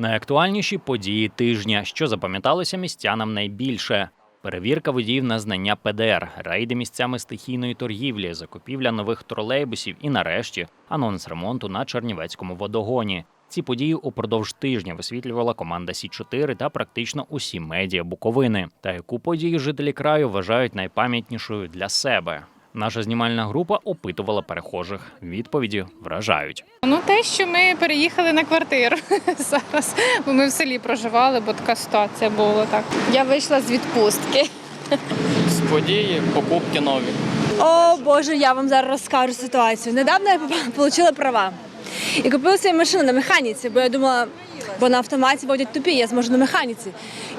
Найактуальніші події тижня, що запам'яталося містянам найбільше. Перевірка водіїв на знання ПДР, рейди місцями стихійної торгівлі, закупівля нових тролейбусів і, нарешті, анонс ремонту на Чернівецькому водогоні. Ці події упродовж тижня висвітлювала команда Сі 4 та практично усі медіа Буковини. Та яку подію жителі краю вважають найпам'ятнішою для себе. Наша знімальна група опитувала перехожих. Відповіді вражають. Ну, те, що ми переїхали на квартиру зараз, бо ми в селі проживали, бо така ситуація була так. Я вийшла з відпустки. з події, покупки нові. О Боже, я вам зараз розкажу ситуацію. Недавно я отримала права і купила собі машину на механіці, бо я думала, бо на автоматі водять тупі, я зможу на механіці.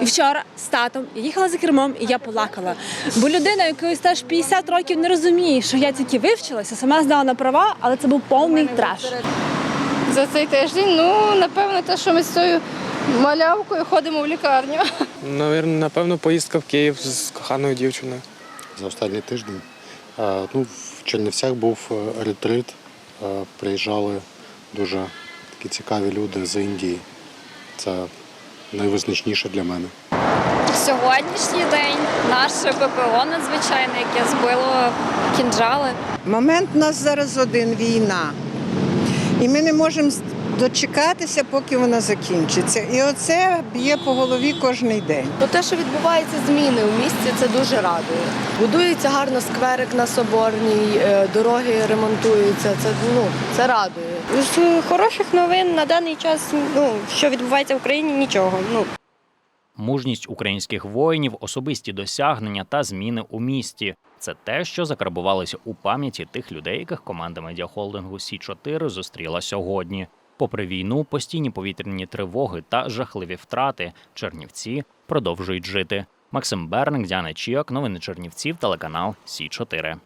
І вчора з татом я їхала за кермом і я плакала. Бо людина, якої стаж 50 років, не розуміє, що я тільки вивчилася, сама здала на права, але це був повний траш. За цей тиждень, ну напевно, те, що ми з цією малявкою ходимо в лікарню. Навірно, напевно, поїздка в Київ з коханою дівчиною. за останній тиждень. Ну, в Чернівцях був е, ретрит. Е, Приїжджали дуже такі цікаві люди з Індії. Це найвизначніше для мене. Сьогоднішній день наше ППО надзвичайне, яке збило кінжали. Момент у нас зараз один війна. І ми не можемо дочекатися, поки вона закінчиться. І оце б'є по голові кожен день. Ну, те, що відбуваються зміни у місті, це дуже радує. Будується гарно скверик на Соборній, е, дороги ремонтуються. Це ну це радує. З хороших новин на даний час, ну що відбувається в Україні, нічого. Ну Мужність українських воїнів, особисті досягнення та зміни у місті це те, що закарбувалося у пам'яті тих людей, яких команда медіахолдингу Сі 4 зустріла сьогодні. Попри війну, постійні повітряні тривоги та жахливі втрати, Чернівці продовжують жити. Максим Берник, Діана Чіок, новини Чернівців, телеканал Сі 4